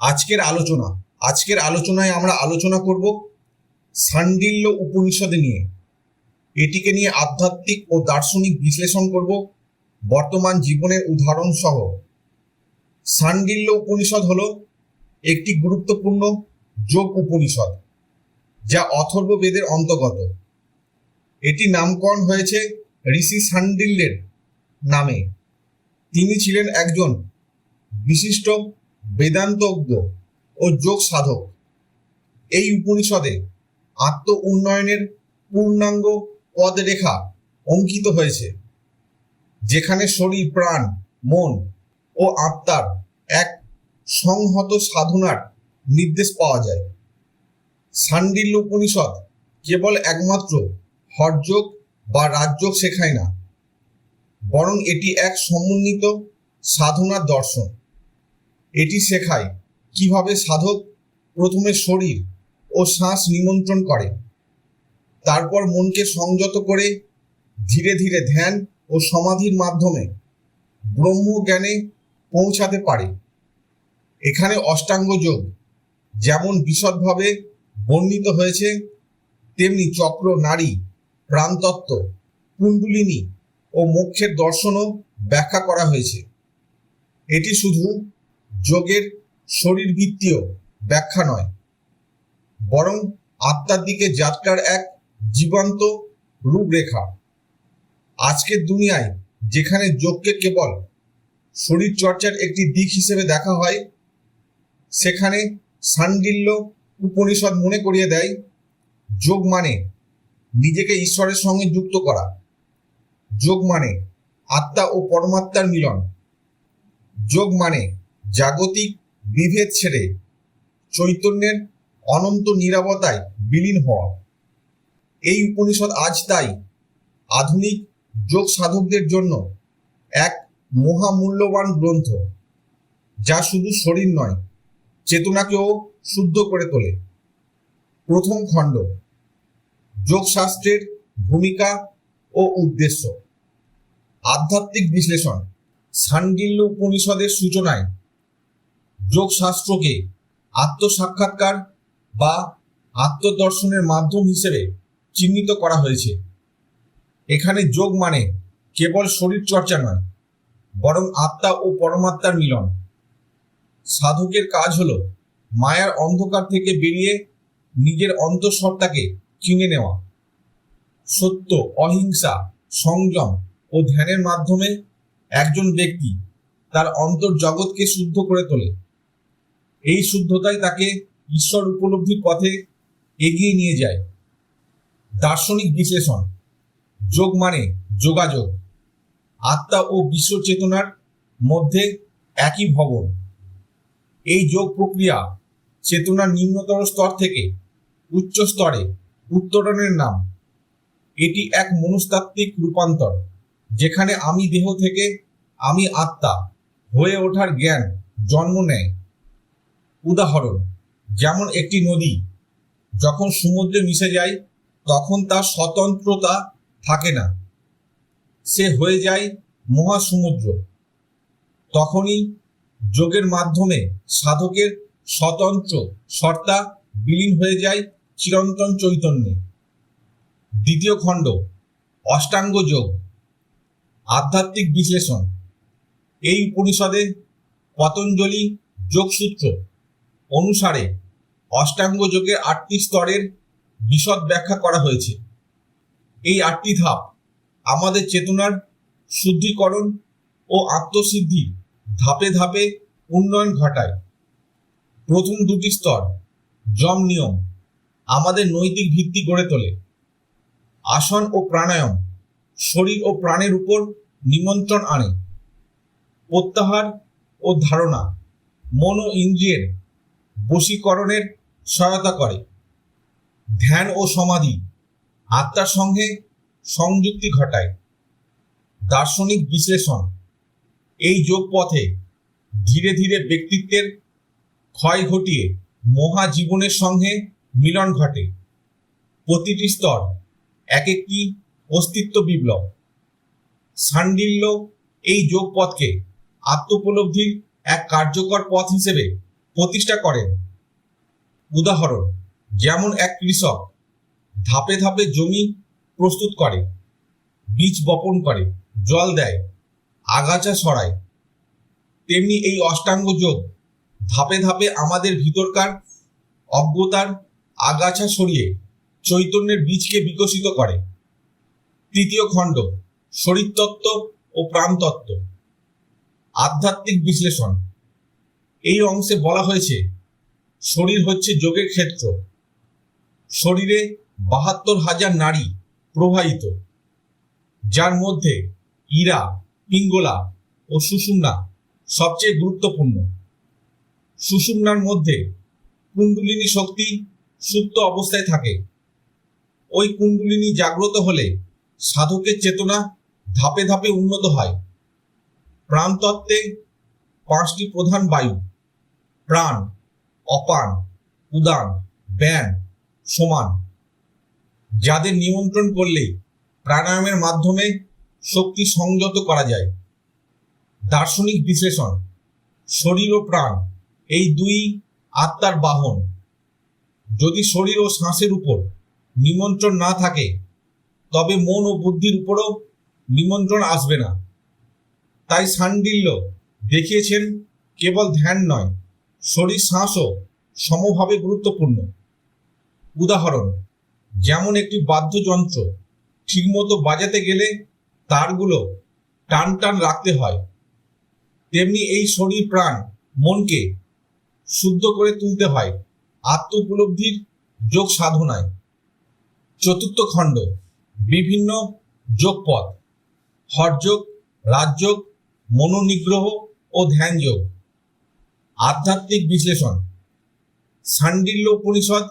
আজকের আলোচনা, আজকের আলোচনায় আমরা আলোচনা করব সান্ডিল্য উপনিষদ নিয়ে। এটিকে নিয়ে আধ্যাত্মিক ও দার্শনিক বিশ্লেষণ করব, বর্তমান জীবনের উদাহরণ সহ। সান্ডিল্য উপনিষদ হল একটি গুরুত্বপূর্ণ যোগ উপনিষদ, যা অথর্ব বেদের অন্তর্গত। এটি নামকরণ হয়েছে ঋষি সান্ডিল্যের নামে। তিনি ছিলেন একজন বিশিষ্ট বেদান্তজ্ঞ ও যোগ সাধক। এই উপনিষদে আত্ম উন্নয়নের পূর্ণাঙ্গ পদরেখা অঙ্কিত হয়েছে, যেখানে শরীর, প্রাণ, মন ও আত্মার এক সংহত সাধনার নির্দেশ পাওয়া যায়। সান্ডিল্য উপনিষদ কেবল একমাত্র হরযোগ বা রাজযোগ শেখায় না, বরং এটি এক সমন্বিত সাধনার দর্শন। এটি শেখায় কীভাবে সাধক প্রথমে শরীর ও শ্বাস নিমন্ত্রণ করে, তারপর মনকে সংযত করে ধীরে ধীরে ধ্যান ও সমাধির মাধ্যমে ব্রহ্মজ্ঞানে পৌঁছাতে পারে। এখানে অষ্টাঙ্গ যোগ যেমন বিশদভাবে বর্ণিত হয়েছে, তেমনি চক্র, নারী, প্রাণতত্ত্ব, কুণ্ডলিনী ও মোক্ষের দর্শনও ব্যাখ্যা করা হয়েছে। এটি শুধু যোগের শরীরবৃত্তীয় ব্যাখ্যা নয়। বরং আত্মার দিকে যাত্রার এক জীবন্ত রূপরেখা। আজকের দুনিয়ায় যেখানে যোগকে কেবল শরীর চর্চার একটি দিক হিসেবে দেখা হয়, সেখানে সান্ডিল্য উপনিষদ মনে করিয়ে দেয়, যোগ মানে নিজেকে ঈশ্বরের সঙ্গে যুক্ত করা। যোগ মানে আত্মা ও পরমাত্মার মিলন। যোগ মানে জাগতিক বিভেদ ছেড়ে চৈতন্যের অনন্ত নিরাপত্তায় বিলীন হওয়া। এই উপনিষদ আজ তাই আধুনিক যোগ সাধকদের জন্য এক মহামূল্যবান গ্রন্থ, যা শুধু শরীর নয়, চেতনাকেও শুদ্ধ করে তোলে। প্রথম খণ্ড, যোগশাস্ত্রের ভূমিকা ও উদ্দেশ্য। আধ্যাত্মিক বিশ্লেষণ সান্ডিল্য উপনিষদের সূচনায় যোগশাস্ত্রকে আত্মসাক্ষাৎকার বা আত্মদর্শনের মাধ্যম হিসেবে চিহ্নিত করা হয়েছে। এখানে যোগ মানে কেবল শরীর চর্চা নয়, বরং আত্মা ও পরমাত্মার মিলন। সাধকের কাজ হল মায়ার অন্ধকার থেকে বেরিয়ে নিজের অন্তঃসত্ত্বাকে চিনে নেওয়া। সত্য, অহিংসা, সংযম ও ধ্যানের মাধ্যমে একজন ব্যক্তি তার অন্তর্জগৎকে শুদ্ধ করে তোলে। এই শুদ্ধতাই তাকে ঈশ্বর উপলব্ধির পথে এগিয়ে নিয়ে যায়। দার্শনিক বিশ্লেষণ, যোগ মানে যোগাযোগ। আত্মা ও বিশ্ব চেতনার মধ্যে একই ভবন। এই যোগ প্রক্রিয়া চেতনার নিম্নতর স্তর থেকে উচ্চ স্তরে উত্তরণের নাম। এটি এক মনস্তাত্ত্বিক রূপান্তর, যেখানে আমি দেহ থেকে আমি আত্মা হয়ে ওঠার জ্ঞান জন্ম নেয়। উদাহরণ, যেমন একটি নদী, যখন সমুদ্রে মিশে যায়, তখন তার স্বতন্ত্রতা থাকে না। সে হয়ে যায় মহাসমুদ্র। তখনই যোগের মাধ্যমে সাধকের স্বতন্ত্র সত্তা বিলীন হয়ে যায় চিরন্তন চৈতন্যে। দ্বিতীয় খণ্ড, অষ্টাঙ্গ যোগ, আধ্যাত্মিক বিশ্লেষণ। এই উপনিষদে পতঞ্জলি যোগসূত্র অনুসারে অষ্টাঙ্গ যোগের আটটি স্তরের বিশদ ব্যাখ্যা করা হয়েছে। এই আটটি ধাপ আমাদের চেতনার শুদ্ধিকরণ ও আত্মসিদ্ধি ধাপে ধাপে উন্নয়ন ঘটায়। প্রথম দুটি স্তর যম নিয়ম, আমাদের নৈতিক ভিত্তি গড়ে তোলে। আসন ও প্রাণায়াম শরীর ও প্রাণের উপর নিমন্ত্রণ আনে। প্রত্যাহার ও ধারণা, মন ও ইন্দ্রিয়ের বশীকরণের সহায়তা করে। ধ্যান ও সমাধি আত্মার সঙ্গে সংযুক্তি ঘটায়। দার্শনিক বিশ্লেষণ এই যোগ পথে ধীরে ধীরে ব্যক্তিত্বের ক্ষয় ঘটিয়ে মহাজীবনের সঙ্গে মিলন ঘটে। প্রতিটি স্তর এক একটি অস্তিত্ব বিপ্লব। সান্ডিল্য এই যোগ পথকে আত্মোপলব্ধির এক কার্যকর পথ হিসেবে প্রতিষ্ঠা করেন। উদাহরণ, যেমন এক কৃষক ধাপে ধাপে জমি প্রস্তুত করে, বীজ বপন করে, জল দেয়, আগাছা ছড়ায়। তেমনি এই অষ্টাঙ্গ যোগ ধাপে ধাপে আমাদের ভিতরকার অজ্ঞতার আগাছা সরিয়ে চৈতন্যের বীজকে বিকশিত করে। তৃতীয় খণ্ড, শরীরতত্ত্ব ও প্রাণতত্ত্ব। আধ্যাত্মিক বিশ্লেষণ। এই অংশে বলা হয়েছে, শরীর হচ্ছে যোগের ক্ষেত্র। শরীরে বাহাত্তর হাজার নারী প্রবাহিত, যার মধ্যে ইরা, পিঙ্গলা ও সুষুম্না সবচেয়ে গুরুত্বপূর্ণ। সুষুম্নার মধ্যে কুণ্ডলিনী শক্তি সুপ্ত অবস্থায় থাকে। ওই কুণ্ডলিনী জাগ্রত হলে সাধকের চেতনা ধাপে ধাপে উন্নত হয়। প্রাণতত্ত্বে পাঁচটি প্রধান বায়ু প্রাণ, অপান, উদান, ব্যান, সমান। যাদের নিমন্ত্রণ করলে প্রাণায়ামের মাধ্যমে শক্তি সংযত করা যায়। দার্শনিক বিশ্লেষণ, শরীর ও প্রাণ, এই দুই আত্মার বাহন। যদি শরীর ও শ্বাসের উপর নিমন্ত্রণ না থাকে, তবে মন ও বুদ্ধির উপরও নিমন্ত্রণ আসবে না। তাই সান্ডিল্য দেখিয়েছেন কেবল ধ্যান নয় শরীর শ্বাসও সমভাবে গুরুত্বপূর্ণ। উদাহরণ, যেমন একটি বাদ্যযন্ত্র ঠিকমতো বাজাতে গেলে তারগুলো টান টান রাখতে হয়। তেমনি এই শরীর প্রাণ মনকে শুদ্ধ করে তুলতে হয়। আত্ম উপলব্ধির যোগ সাধনায়। চতুর্থ খণ্ড, বিভিন্ন যোগপথ, হরযোগ, রাজযোগ, মনোনিগ্রহ ও ধ্যানযোগ। আধ্যাত্মিক বিশ্লেষণ সান্ডিল্য উপনিষদ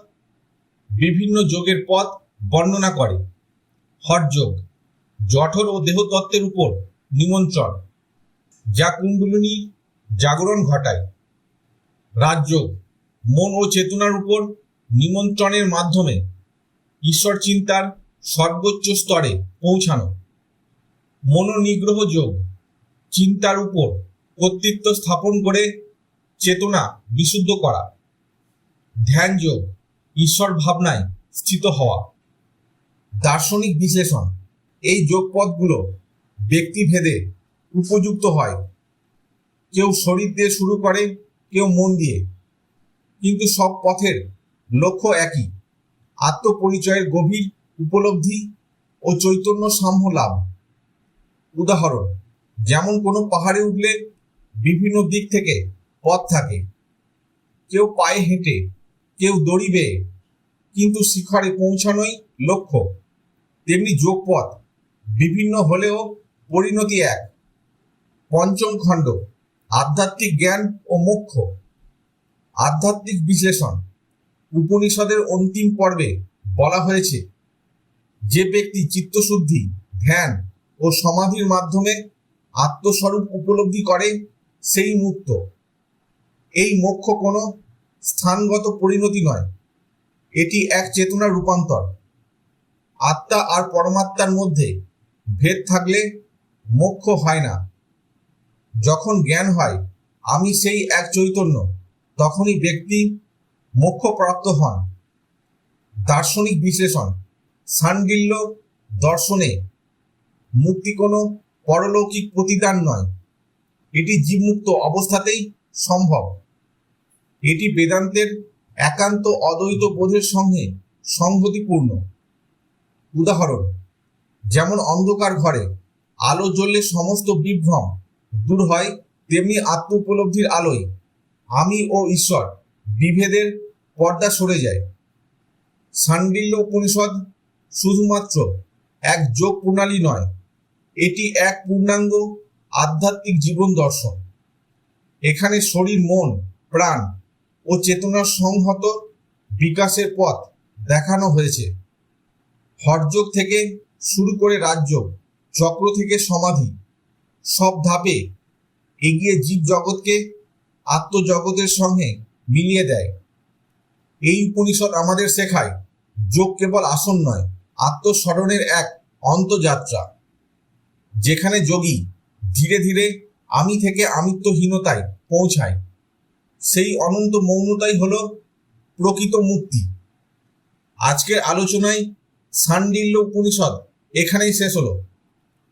বিভিন্ন যোগের পথ বর্ণনা করে। হরযোগ, জঠর ও দেহতত্ত্বের উপর নিমন্ত্রণ, যা কুণ্ডলিনী জাগরণ ঘটায়। রাজযোগ, মন ও চেতনার উপর নিমন্ত্রণের মাধ্যমে ঈশ্বর চিন্তার সর্বোচ্চ স্তরে পৌঁছানো। মনোনিগ্রহ যোগ, চিন্তার উপর কর্তৃত্ব স্থাপন করে চেতনা বিশুদ্ধ করা, ধ্যান যোগ, ঈশ্বর ভাবনায় স্থিত হওয়া। দার্শনিক বিশ্লেষণ, এই যোগপথগুলো ব্যক্তিভেদে উপযুক্ত হয়। কেউ শরীর দিয়ে শুরু করে, কেউ মন দিয়ে। কিন্তু সব পথের লক্ষ্য একই। আত্মপরিচয়ের গভীর উপলব্ধি ও চৈতন্য সাম্য লাভ। উদাহরণ, যেমন কোনো পাহাড়ে উঠলে বিভিন্ন দিক থেকে পথ থাকে। কেউ পায়ে হেঁটে, কেউ দড়ি কিন্তু শিখরে পৌঁছানোই লক্ষ্য। তেমনি যোগপথ বিভিন্ন হলেও পরিণতি এক। পঞ্চম খণ্ড, আধ্যাত্মিক জ্ঞান ও মুখ্য আধ্যাত্মিক বিশ্লেষণ, উপনিষদের অন্তিম পর্বে বলা হয়েছে, যে ব্যক্তি চিত্তশুদ্ধি, ধ্যান ও সমাধির মাধ্যমে আত্মস্বরূপ উপলব্ধি করে, সেই মুক্ত। এই মোক্ষ কোনো স্থানগত পরিণতি নয়। এটি এক চেতনার রূপান্তর। আত্মা আর পরমাত্মার মধ্যে ভেদ থাকলে মোক্ষ হয় না। যখন জ্ঞান হয়, আমি সেই এক চৈতন্য, তখনই ব্যক্তি মোক্ষ প্রাপ্ত হন। দার্শনিক বিশ্লেষণ সান্ডিল্য দর্শনে, মুক্তি কোনো পরলৌকিক প্রতিদান নয়। এটি জীবমুক্ত অবস্থাতেই সম্ভব। এটি বেদান্তের একান্ত অদ্বৈত বোধের সঙ্গে সংহতিপূর্ণ উদাহরণ, যেমন অন্ধকার ঘরে আলো জ্বললে সমস্ত বিভ্রম দূর হয়, তেমনি আত্ম উপলব্ধির আলোয় আমি ও ঈশ্বর বিভেদের পর্দা সরে যায়। সান্ডিল্য উপনিষদ শুধুমাত্র এক যোগ প্রণালী নয়, এটি এক পূর্ণাঙ্গ আধ্যাত্মিক জীবন দর্শন। এখানে শরীর, মন, প্রাণ ও চেতনার সংহত বিকাশের পথ দেখানো হয়েছে। হরযোগ থেকে শুরু করে রাজযোগ চক্র থেকে সমাধি, সব ধাপে এগিয়ে জীব জগৎকে আত্মজগতের সঙ্গে মিলিয়ে দেয়। এই উপনিষদ আমাদের শেখায়, যোগ কেবল আসন নয়, আত্মস্মরণের এক অন্তযাত্রা যেখানে যোগী ধীরে ধীরে আমি থেকে আমিত্বহীনতায় পৌঁছায়। সেই অনন্ত মৌনতাই হল প্রকৃত মুক্তি। আজকের আলোচনায় সান্ডিল্য উপনিষদ এখানেই শেষ হলো।